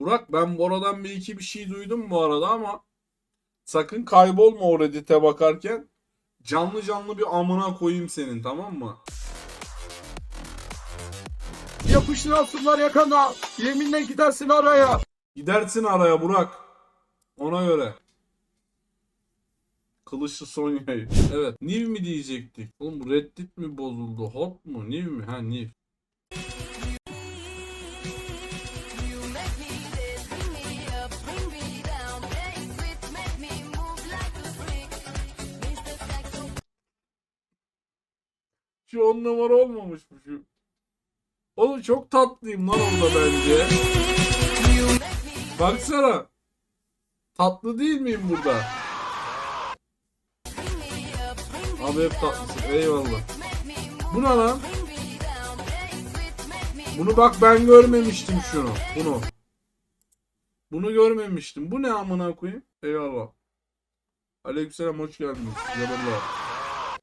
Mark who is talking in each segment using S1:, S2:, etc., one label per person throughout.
S1: Burak ben Bora'dan bir iki bir şey duydum bu arada ama sakın kaybolma o Reddit'e bakarken. Canlı canlı bir amına koyayım senin tamam mı?
S2: Yapıştır altınlar yakana. Yeminle gidersin araya.
S1: Gidersin araya Burak. Ona göre. Kılıçlı Sonya'yı. Evet. Niv mi diyecektik? Oğlum bu Reddit mi bozuldu? Hot mu? Niv mi? Ha Niv. Şu on numara olmamış mı şu? Oğlum çok tatlıyım lan orada bence. Baksana. Tatlı değil miyim burada? Abi hep tatlısın. Eyvallah. Bu ne lan? Bunu bak ben görmemiştim şunu. Bunu. Bunu görmemiştim. Bu ne amına koyayım? Eyvallah. Aleykümselam hoş geldiniz. Yanımda.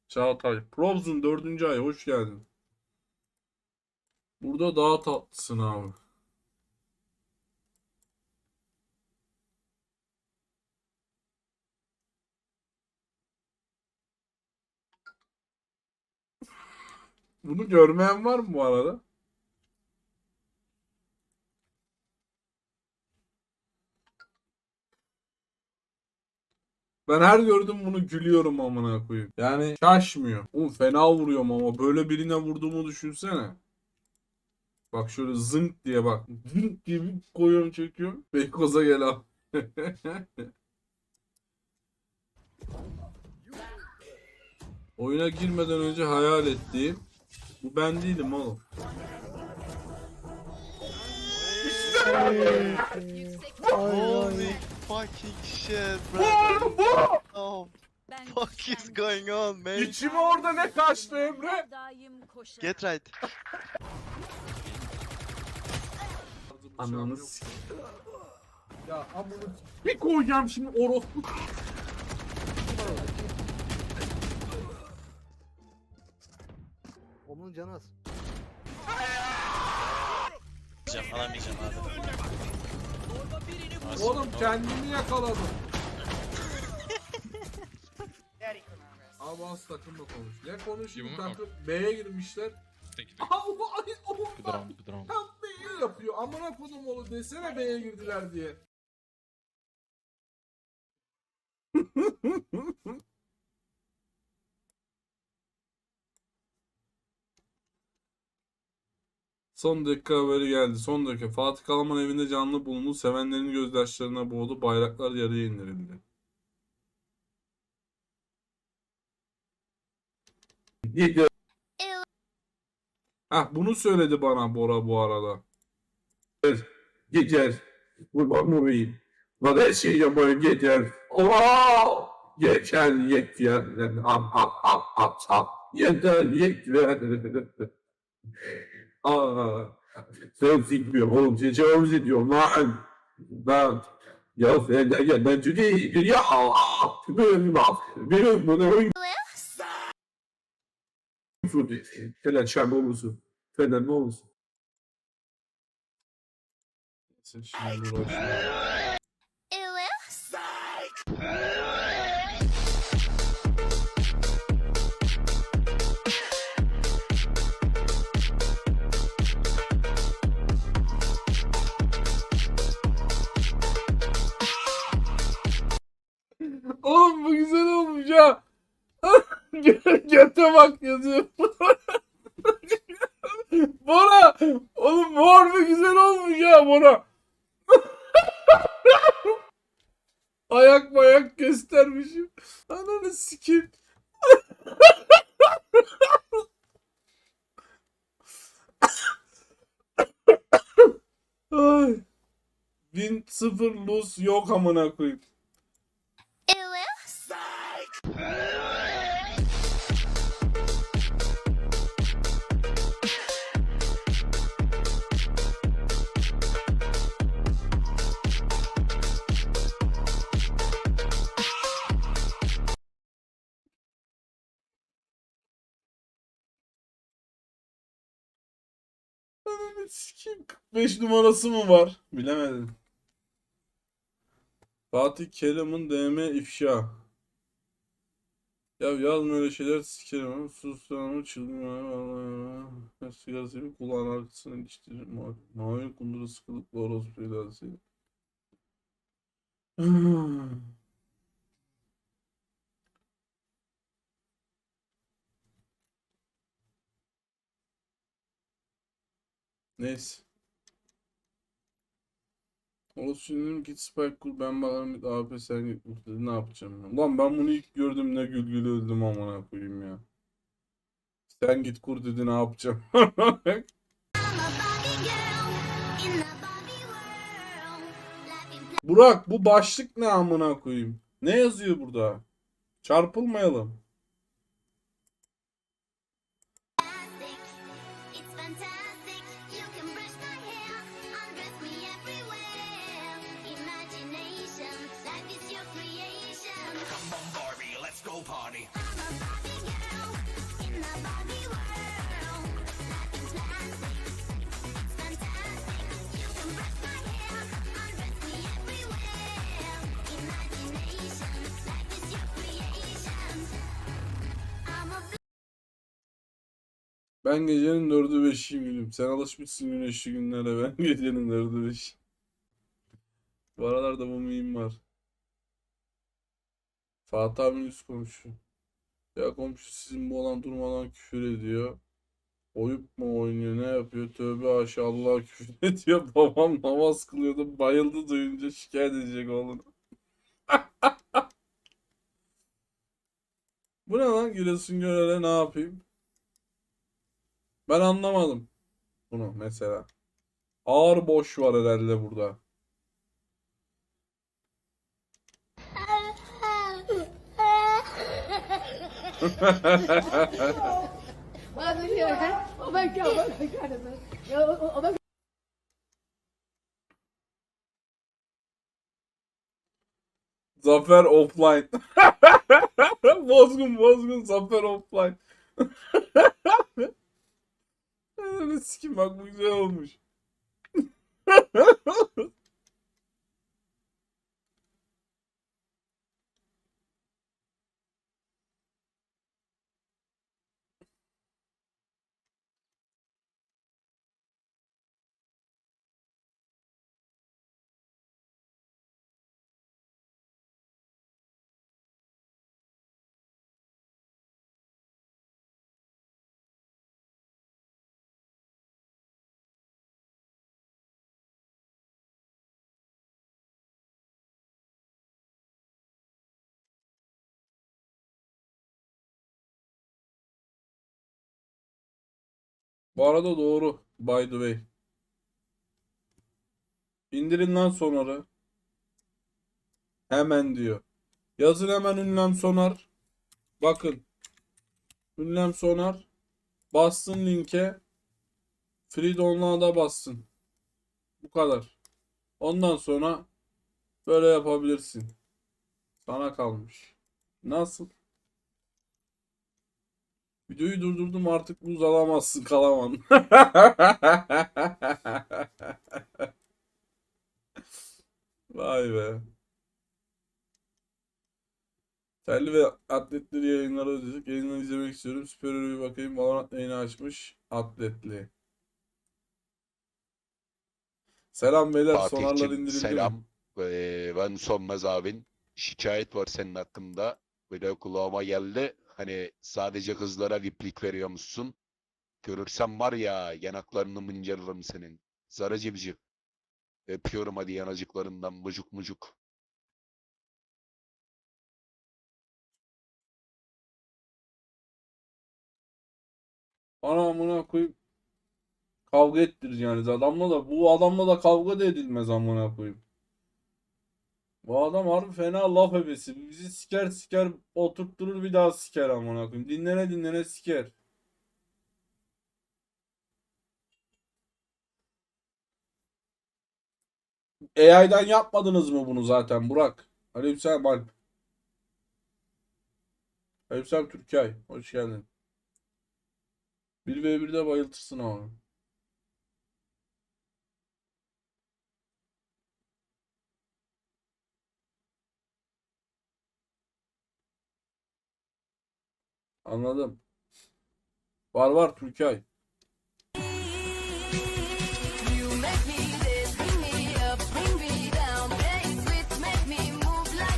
S1: Çağatay. Probz'un dördüncü ay hoş geldin. Burada daha tatlısın abi. Bunu görmeyen var mı bu arada? Ben her gördüm bunu gülüyorum amına koyayım. Yani şaşmıyor. Oğlum fena vuruyorum ama böyle birine vurduğumu düşünsene. Bak şöyle zınk diye bak. Zınk diye bir koyuyorum çekiyorum. Beykoz'a gel al. Oyuna girmeden önce hayal ettiğim bu ben değilim oğlum.
S3: Holy fucking shit, brother. Oh,
S4: Ben
S3: fuck is going on, man?
S1: İçime orada ne kaçtı Emre?
S4: Daim.
S3: Get right.
S1: Ananı s- Ya amına bir koyacağım şimdi orospu.
S2: Onun canı az.
S5: Alamayacağım, alamayacağım abi.
S1: Oğlum kendimi yakaladım. Abi az takımla konuş. Ne konuşayım takım B'ye girmişler. Aa, o, ay, o,
S5: Drone, drone.
S1: Tam B'ye yapıyor. Amına kodum oğlu desene B'ye girdiler diye. Son dakika haberi geldi. Son dakika. Fatih Kalaman evinde canlı bulundu. Sevenlerin gözyaşlarına boğdu. Bayraklar yarıya indirildi. Hah bunu söyledi bana Bora bu arada.
S6: Geçer. Kurban olayım. Bana şey yapmayı geçer. Oo! Geçer yeter. Am am am am am. Yeter yeter. Aa, sen sikmiyorum oğlum. Tecavüz ediyorum lan. Ben ya sen de gel ben çünkü ya Allah. Benim. Benim bunu oyun. Falan şarkı olursun. Falan ne olursun.
S1: Sen şimdi Oğlum bu güzel olmuş. Gö- Göte bak yazıyor. Bora! Oğlum bu harbi güzel olmuş ya Bora. ayak mayak göstermişim. Ananı sikeyim. Ay. Win sıfır lose yok amına koyayım. Ananı sikeyim. 45 numarası mı var? Bilemedim. Fatih Kerim'in DM ifşa. Ya yazma öyle şeyler sikerim ama sus ama çılgın ama sigarası bir kulağın arkasına iliştirir ma mavi kundura sıkılıklı orospu ilası. Neyse. Olsun git Spike kur ben bakarım AP sen git ne yapacağım ben. Lan ben bunu ilk gördüm ne gülgülü öldüm amına koyayım ya. Sen git kur dedi ne yapacağım. Burak bu başlık ne amına koyayım? Ne yazıyor burada? Çarpılmayalım. Ben gecenin dördü beşiyim. Sen alışmışsın güneşli günlere. Ben gecenin dördü beşi. Bu aralarda bu meme var. Fatih abinin üst komşu. Ya komşu sizin bu olan durmadan küfür ediyor. Oyup mu oynuyor ne yapıyor? Tövbe haşa Allah'a küfür ediyor. Babam namaz kılıyordu. Bayıldı duyunca şikayet edecek oğlunu. Bu ne lan? Giresun Görel'e ne yapayım? Ben anlamadım bunu mesela. Ağır boş var herhalde burada. Zafer offline. Bozgun bozgun Zafer offline. Sikim bak bu güzel olmuş. Bu arada doğru. By the way. İndirin lan. Hemen diyor. Yazın hemen ünlem sonar. Bakın. Ünlem sonar. Bassın linke. Free download'a bassın. Bu kadar. Ondan sonra böyle yapabilirsin. Sana kalmış. Nasıl? Videoyu durdurdum artık buz alamazsın Kalaman. Vay be. Telli ve atletli yayınları özledik. Yayınları izlemek istiyorum. Süperör'e bir bakayım. Valorant yayını açmış. Atletli. Selam beyler. Sonarlar
S7: Fatih'cim
S1: indirildi mi?
S7: selam. Ee, ben Sönmez abin. Şikayet var senin hakkında. Böyle kulağıma geldi. Hani sadece kızlara viplik veriyormuşsun. Görürsem var ya yanaklarını mıncırırım senin. Zara civciv. Öpüyorum hadi yanacıklarından mucuk mucuk.
S1: Ana amına koyayım. Kavga ettireceğiniz adamla da bu adamla da kavga da edilmez amına koyayım. Bu adam harbi fena laf ebesi. Bizi siker siker oturtturur bir daha siker amına koyayım. Dinlene dinlene siker. AI'dan yapmadınız mı bunu zaten Burak? Aleykümselam Alp. Aleykümselam Türkay. Hoş geldin. 1v1'de bayıltırsın ama.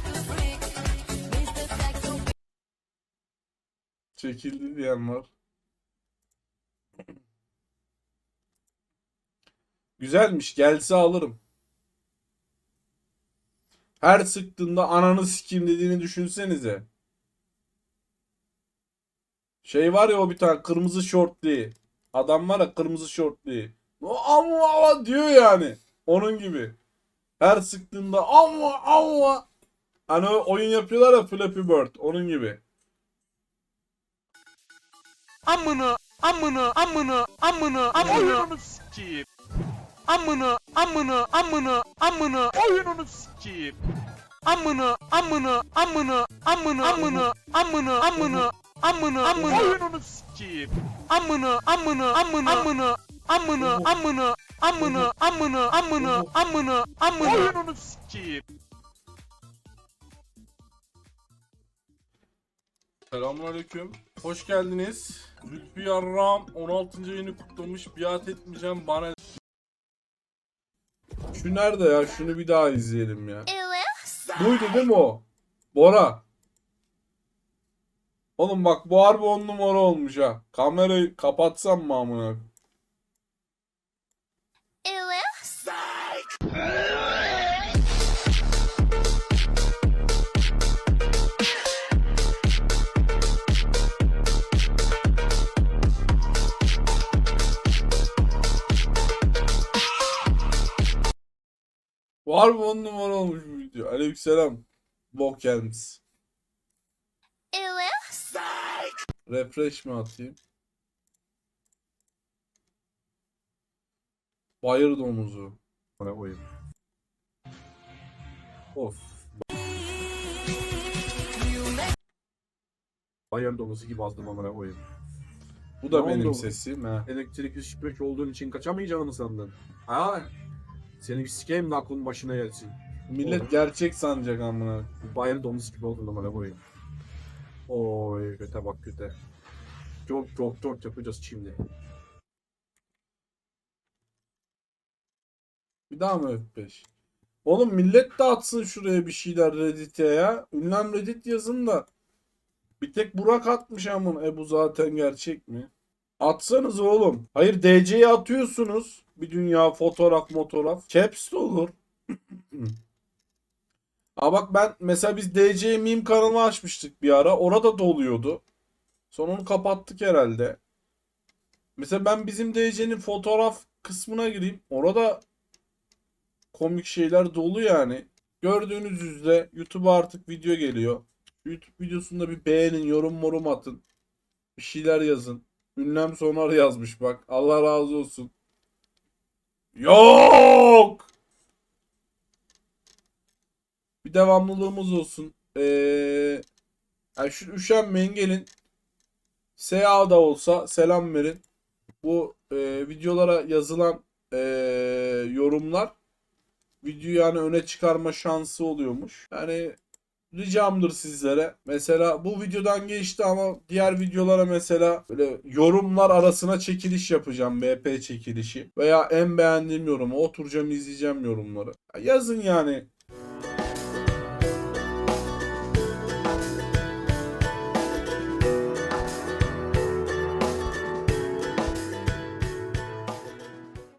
S8: A freak. Mr. Saxo
S1: Çekildi diyen var. Güzelmiş. Gelse alırım. Her sıktığında ananı sikeyim dediğini düşünsenize. Şey var ya o bir tane kırmızı şortlu. Adam var ya kırmızı şortlu. O amma amma diyor yani. Onun gibi. Her sıktığında amma amma. Hani oyun yapıyorlar ya Flappy Bird. Onun gibi.
S5: Amına amına amına amına amına sikeyim. Amına amına amına amına oyununu sikeyim. Amına amına amına amına amına amına amına amına amına oyununu sikeyim. Amına amına amına amına amına amına amına amına amına amına amına oyununu sikeyim.
S1: Selamünaleyküm. Hoş geldiniz. Lütfi Yarram 16. yayını kutlamış. Biat etmeyeceğim bana. Şu nerede ya? Şunu bir daha izleyelim ya. Buydu değil mi o? Bora. Oğlum bak bu harbi on numara olmuş ha. Kamerayı kapatsam mı amına? Bu harbi on numara olmuş bu video. Aleykümselam. Bok gelmiş. Refresh mi atayım? Bayır domuzu.
S2: Bana koyayım. Of. Bayern domuzu gibi azdım amına koyayım.
S1: Bu da
S2: Ne
S1: benim
S2: oldu?
S1: sesim ha.
S2: Elektrik şüpheci olduğun için kaçamayacağını sandın? Ha? Seni bir sikeyim de aklın başına gelsin.
S1: Millet gerçek sanacak amına.
S2: Bayern domuzu gibi oldun amına koyayım. Oy köte bak köte. Çok çok çok yapacağız şimdi.
S1: Bir daha mı F5? Oğlum millet de atsın şuraya bir şeyler Reddit'e ya. Ünlem Reddit yazın da. Bir tek Burak atmış amın. E bu zaten gerçek mi? Atsanız oğlum. Hayır DC'ye atıyorsunuz. Bir dünya fotoğraf fotoğraf. Caps de olur. Aa bak ben mesela biz DC meme kanalı açmıştık bir ara. Orada da oluyordu. Sonra onu kapattık herhalde. Mesela ben bizim DC'nin fotoğraf kısmına gireyim. Orada komik şeyler dolu yani. Gördüğünüz üzere YouTube'a artık video geliyor. YouTube videosunda bir beğenin, yorum morum atın. Bir şeyler yazın. Ünlem sonar yazmış bak. Allah razı olsun. Yok! Bir devamlılığımız olsun. Ee, yani şu üşenmeyin gelin. SA da olsa selam verin. Bu e, videolara yazılan e, yorumlar videoyu yani öne çıkarma şansı oluyormuş. Yani ricamdır sizlere. Mesela bu videodan geçti ama diğer videolara mesela böyle yorumlar arasına çekiliş yapacağım. BP çekilişi. Veya en beğendiğim yorumu oturacağım izleyeceğim yorumları. Ya Yazın yani.